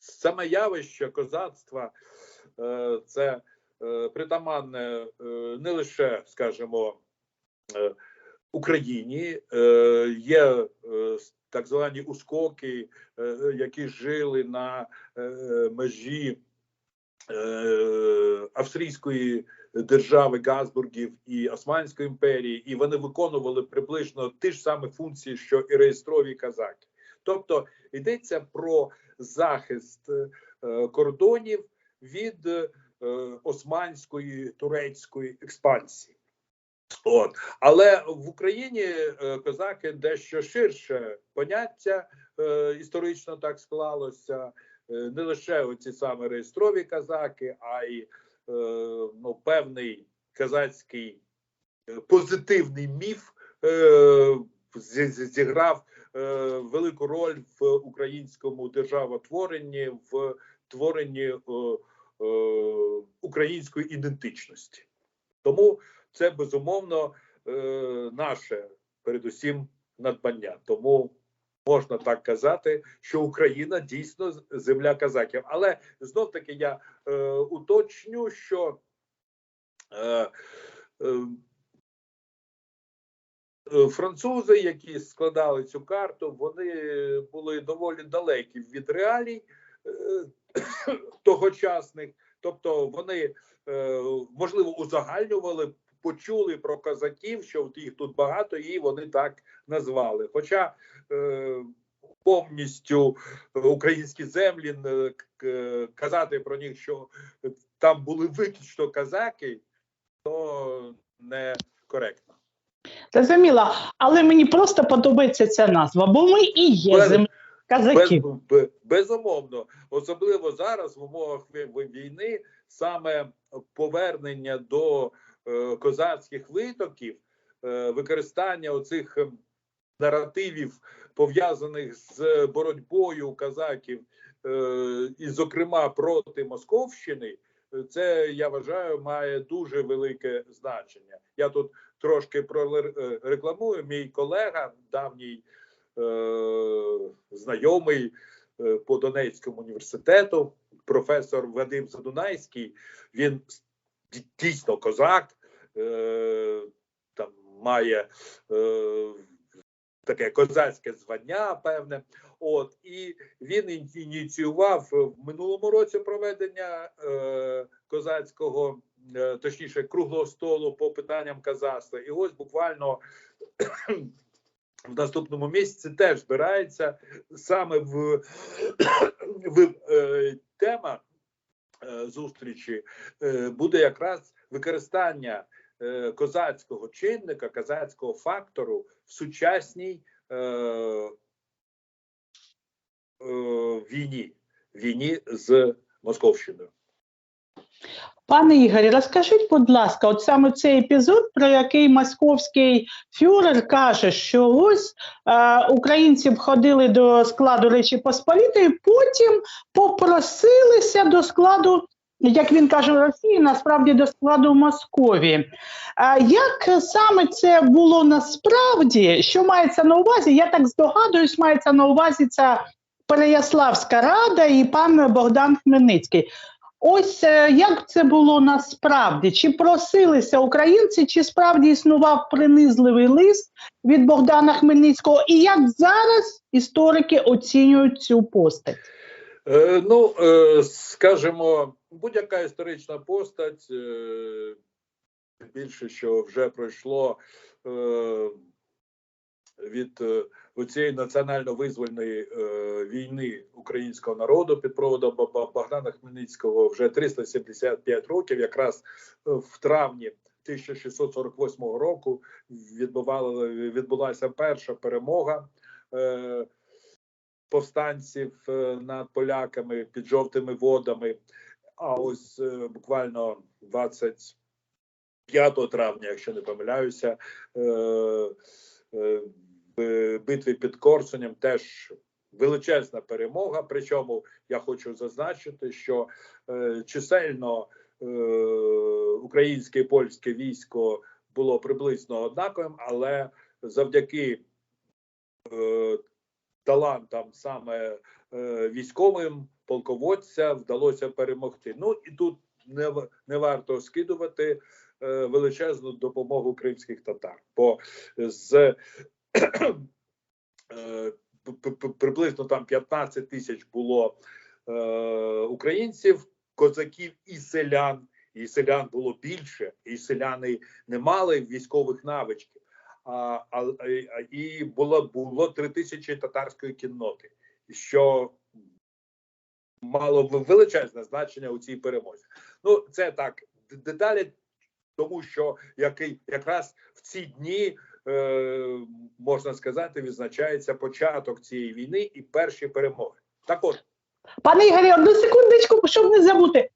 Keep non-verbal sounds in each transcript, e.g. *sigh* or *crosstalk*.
саме явище козацтва е, це е, притаманне е, не лише, скажімо, Україні, є так звані ускоки, які жили на межі австрійської держави Газбургів і Османської імперії, і вони виконували приблизно ті ж самі функції, що і реєстрові казаки. Тобто йдеться про захист е, кордонів від е, османської турецької експансії. От але в Україні е, козаки дещо ширше поняття історично так склалося. Не лише оці саме реєстрові казаки, а й ну, певний казацький позитивний міф зі- зі- зіграв велику роль в українському державотворенні, в творенні е, е, української ідентичності. Тому це безумовно е, наше, передусім, надбання. Тому можна так казати, що Україна дійсно земля казаків. Але знов таки я е, уточню, що е, е, е, французи, які складали цю карту, вони були доволі далекі від реалій е, *coughs* тогочасних. Тобто вони е, можливо узагальнювали, почули про козаків, що їх тут багато, і вони так назвали. Хоча е, повністю українські землі е, казати про них, що там були виключно казаки, то не Зрозуміло, але мені просто подобається ця назва, бо ми і є Без- земля Без, казаків. б- безумовно, особливо зараз в умовах війни, саме повернення до е, козацьких витоків, е, використання оцих ем, наративів, пов'язаних з боротьбою казаків, е, і, зокрема, проти Московщини, це я вважаю має дуже велике значення. Я тут трошки прорекламую. Мій колега, давній е, знайомий е, по Донецькому університету, професор Вадим Задунайський. Він дійсно козак, е, там має е, таке козацьке звання, певне. От і він ініціював в минулому році проведення е, козацького, е, точніше, круглого столу по питанням казацтва. І ось буквально в наступному місяці теж збирається саме в, в е, тема е, зустрічі е, буде якраз використання е, козацького чинника, козацького фактору в сучасній е, е, війні, війні з Московщиною. Пане Ігорі, розкажіть, будь ласка, от саме цей епізод, про який московський фюрер каже, що ось е, українці входили до складу Речі Посполітої, потім попросилися до складу, як він каже, Росії, насправді до складу Московії. А як саме це було насправді? Що мається на увазі? Я так здогадуюсь, мається на увазі ця Переяславська рада і пан Богдан Хмельницький. Ось е, як це було насправді? Чи просилися українці, чи справді існував принизливий лист від Богдана Хмельницького? І як зараз історики оцінюють цю постать? Е, ну, е, скажімо, будь-яка історична постать, е, більше що вже пройшло е, від е, цієї національно-визвольної е, війни українського народу під проводом Богдана Хмельницького вже 375 років, якраз е, в травні 1648 року відбувала, відбулася перша перемога. Е, повстанців е, над поляками під жовтими водами. А ось е, буквально 25 травня, якщо не помиляюся, е, е, в битві під Корсунем теж величезна перемога. Причому я хочу зазначити, що е, чисельно е, українське і польське військо було приблизно однаковим, але завдяки е, талантам саме е, військовим полководця вдалося перемогти. Ну і тут не, не варто скидувати е, величезну допомогу кримських татар, бо з е, приблизно там 15 тисяч було е, українців, козаків і селян. І селян було більше, і селяни не мали військових навичків. А, а, і було було три тисячі татарської кінноти, що мало величезне значення у цій перемозі. Ну це так деталі, тому що який якраз в ці дні е, можна сказати відзначається початок цієї війни і перші перемоги. Так от Пане Ігорі, одну секундочку, щоб не забути.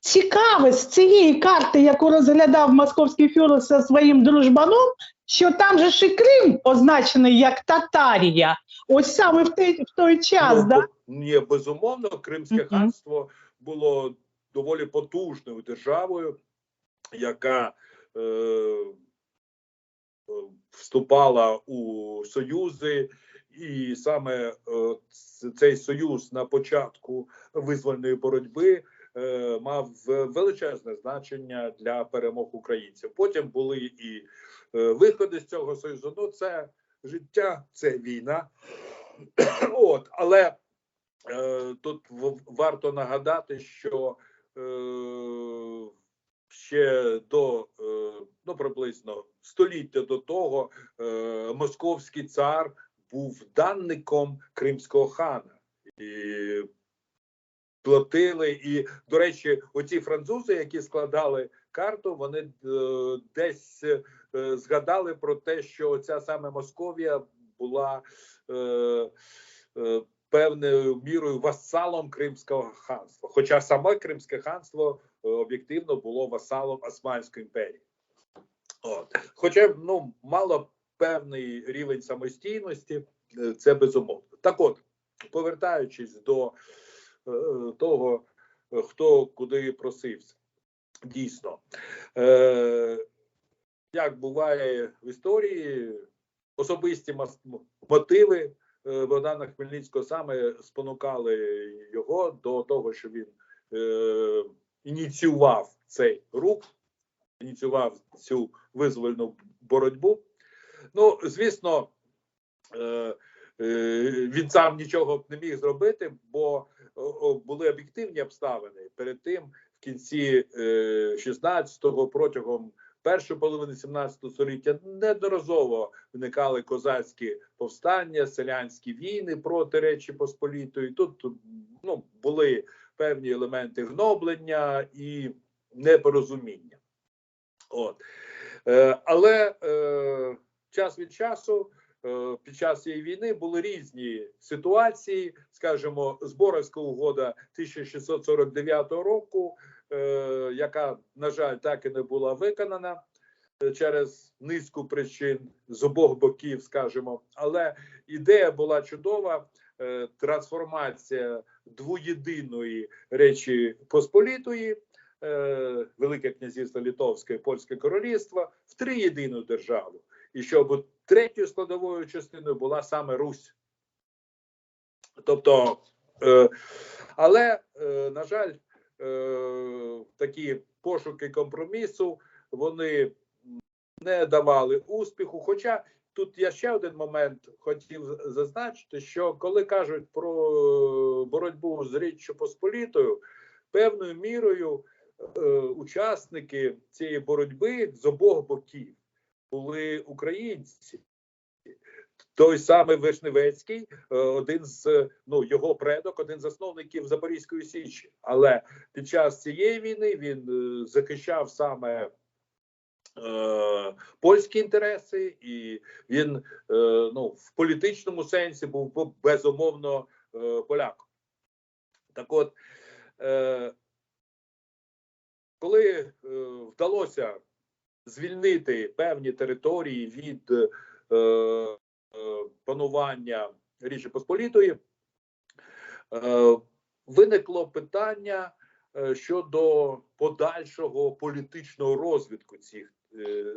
Цікаве з цієї карти, яку розглядав московський фюрер зі своїм дружбаном, що там же ж і Крим позначений як Татарія. Ось саме в той, в той час, ну, да? ні, безумовно, Кримське Мгм. ханство було доволі потужною державою, яка е, е, вступала у союзи, і саме е, цей союз на початку визвольної боротьби е, мав величезне значення для перемог українців. Потім були і е, виходи з цього союзу. Ну, це життя, це війна. *clears throat* От, але е, тут варто нагадати, що е, ще до е, ну приблизно століття до того е, московський цар був данником кримського хана і платили. І до речі, оці французи, які складали карту, вони е, десь згадали про те, що ця саме Московія була. Певною мірою васалом Кримського ханства, хоча саме Кримське ханство об'єктивно було васалом Османської імперії. От. Хоча ну, мало певний рівень самостійності, е, це безумовно. Так от, повертаючись до е, того, е, хто куди просився, дійсно, е, як буває в історії, особисті мотиви е, Богдана Хмельницького саме спонукали його до того, що він е, ініціював цей рух, ініціював цю визвольну боротьбу. Ну, звісно, е, е, він сам нічого не міг зробити, бо були об'єктивні обставини. Перед тим, в кінці е, 16-го, протягом першої половини 17 століття, неодноразово виникали козацькі повстання, селянські війни проти Речі Посполітої. Тут ну, були певні елементи гноблення і непорозуміння. От. Е, але е, час від часу е, під час цієї війни були різні ситуації. Скажімо, Зборовська угода 1649 року, е, яка, на жаль, так і не була виконана е, через низку причин з обох боків, скажімо, але ідея була чудова. е, Трансформація двоєдиної речі Посполітої, е, Велике князівство Литовське Польське королівство в триєдину державу, і щоб третьою складовою частиною була саме Русь. Тобто, е, але е, на жаль, е, такі пошуки компромісу вони не давали успіху. Хоча тут я ще один момент хотів зазначити: що коли кажуть про боротьбу з Річчю Посполітою, певною мірою е, учасники цієї боротьби з обох боків були українці. Той самий Вишневецький, е, один з ну його предок, один з засновників Запорізької Січі. Але під час цієї війни він е, захищав саме е, польські інтереси, і він е, ну в політичному сенсі був безумовно е, поляком. Так от, е, коли е, вдалося звільнити певні території від е, е, панування Річі Посполітої, е, виникло питання е, щодо подальшого політичного розвитку цих е,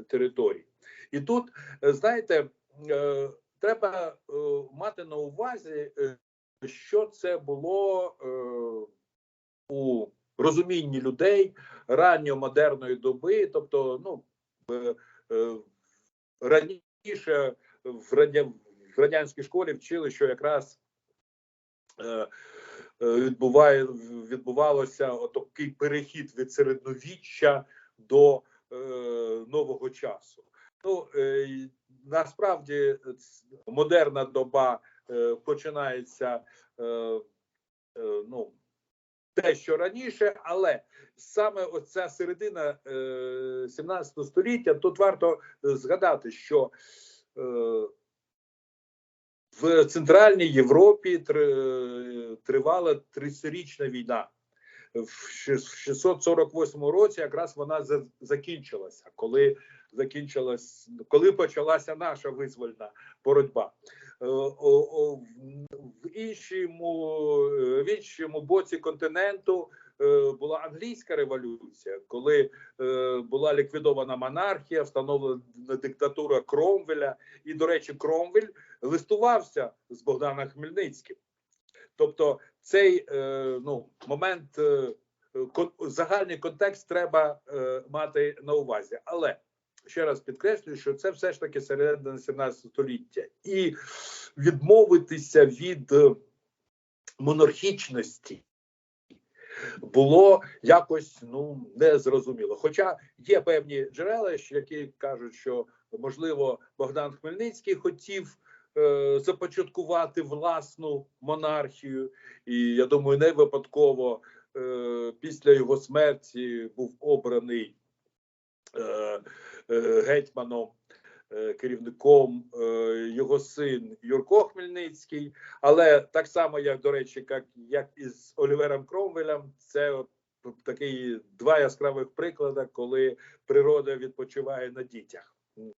територій. І тут, е, знаєте, е, треба е, мати на увазі, е, що це було е, у розумінні людей ранньомодерної доби, тобто, ну е, е, раніше в, в радянській школі вчили, що якраз е, е, відбуває, відбувалося такий перехід від середньовіччя до е, нового часу. Ну е, насправді модерна доба е, починається е, е, ну те, раніше, але саме оця середина е, 17 століття, тут варто е, згадати, що е, в Центральній Європі тривала 30-річна війна. В 648 році якраз вона закінчилася, коли закінчилась, коли почалася наша визвольна боротьба. Е, в- іншому, в іншому боці континенту е, була англійська революція, коли е, була ліквідована монархія, встановлена диктатура Кромвеля. І, до речі, Кромвель листувався з Богданом Хмельницьким. Тобто, цей е, ну, момент, е, загальний контекст треба е, мати на увазі. Але ще раз підкреслюю, що це все ж таки середина 17 століття, і відмовитися від монархічності було якось ну незрозуміло. Хоча є певні джерела, які кажуть, що можливо Богдан Хмельницький хотів започаткувати власну монархію, і я думаю, не випадково е, після його смерті був обраний е, е, гетьманом. е, Керівником е, його син Юрко Хмельницький, але так само, як до речі, як, як і з Олівером Кромвелем, це такий два яскравих приклади, коли природа відпочиває на дітях.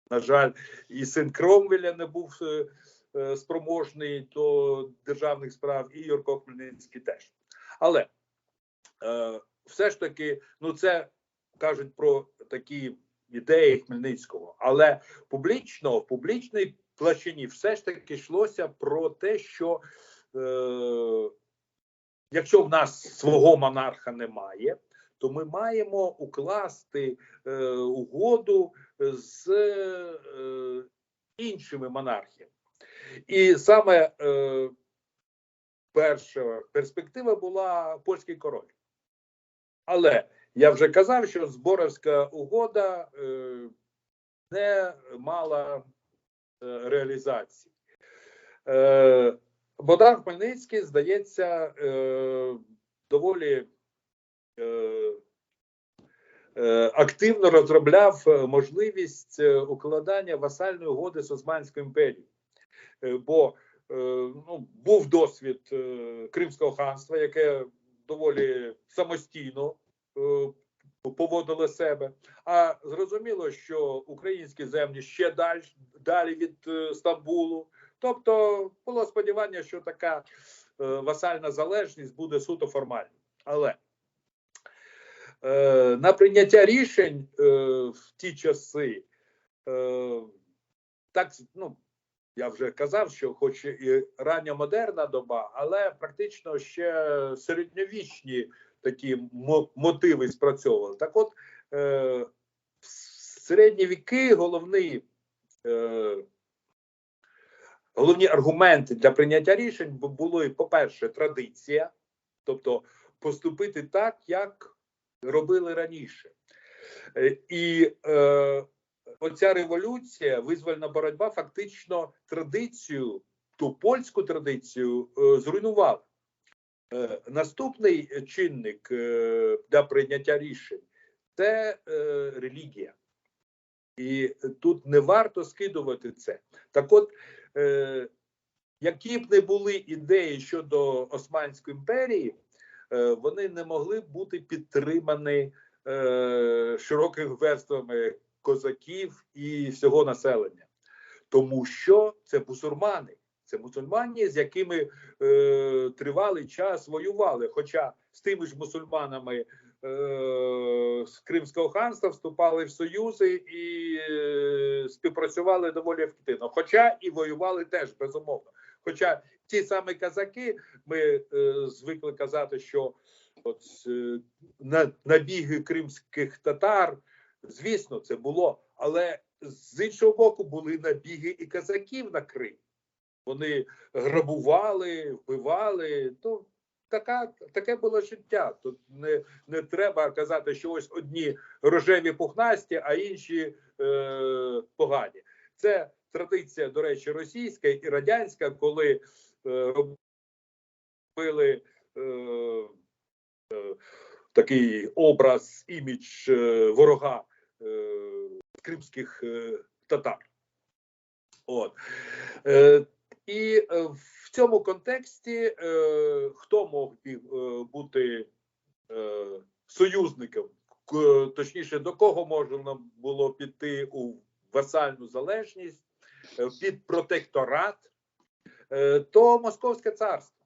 На жаль, і син Кромвеля не був е, е, спроможний до державних справ, і Юрко Хмельницький теж. Але е, все ж таки, ну це кажуть про такі ідеї Хмельницького, але публічно в публічній площині все ж таки йшлося про те, що е, якщо в нас свого монарха немає, то ми маємо укласти е, угоду з е, іншими монархіями. І саме е, перша перспектива була польський король. Але я вже казав, що Зборовська угода е, не мала е, реалізації. Е, Богдан Хмельницький, здається, е, доволі е, активно розробляв е, можливість е, укладання васальної угоди з Османською імперією. Е, бо е, ну, був досвід е, Кримського ханства, яке доволі самостійно е, поводило себе. А зрозуміло, що українські землі ще далі, далі від е, Стамбулу. Тобто було сподівання, що така е, васальна залежність буде суто формальна. Але е, на прийняття рішень е, в ті часи, е, так ну я вже казав, що хоч і ранньомодерна доба, але практично ще середньовічні такі мотиви спрацьовували. Так, от е, в середні віки головний. Е, Головні аргументи для прийняття рішень бу- були, по-перше, традиція, тобто поступити так, як робили раніше. Е, І е, оця революція, визвольна боротьба, фактично традицію, ту польську традицію е, зруйнувала. Е, наступний чинник е, для прийняття рішень це е, релігія. І тут не варто скидувати це. Так от, е, які б не були ідеї щодо Османської імперії, вони не могли бути підтримані е, широкими верствами козаків і всього населення, тому що це бусурмани, це мусульмані, з якими е, тривалий час воювали. Хоча з тими ж мусульманами е, з Кримського ханства вступали в союзи і е, співпрацювали доволі активно. Хоча і воювали теж безумовно. Хоча ті самі казаки, ми е, звикли казати, що от е, на, набіги кримських татар, звісно, це було, але з іншого боку були набіги і казаків на Крим. Вони грабували, вбивали. Ну така таке було життя. Тут не, не треба казати, що ось одні рожеві пухнасті, а інші е, погані. Це традиція, до речі, російська і радянська, коли е, робили е, е, такий образ, імідж е, ворога е, кримських е, татар. От. Е, і е, в цьому контексті е, хто мог е, бути е, союзником, точніше, до кого можна було піти у васальну залежність, під протекторат, е, то Московське царство.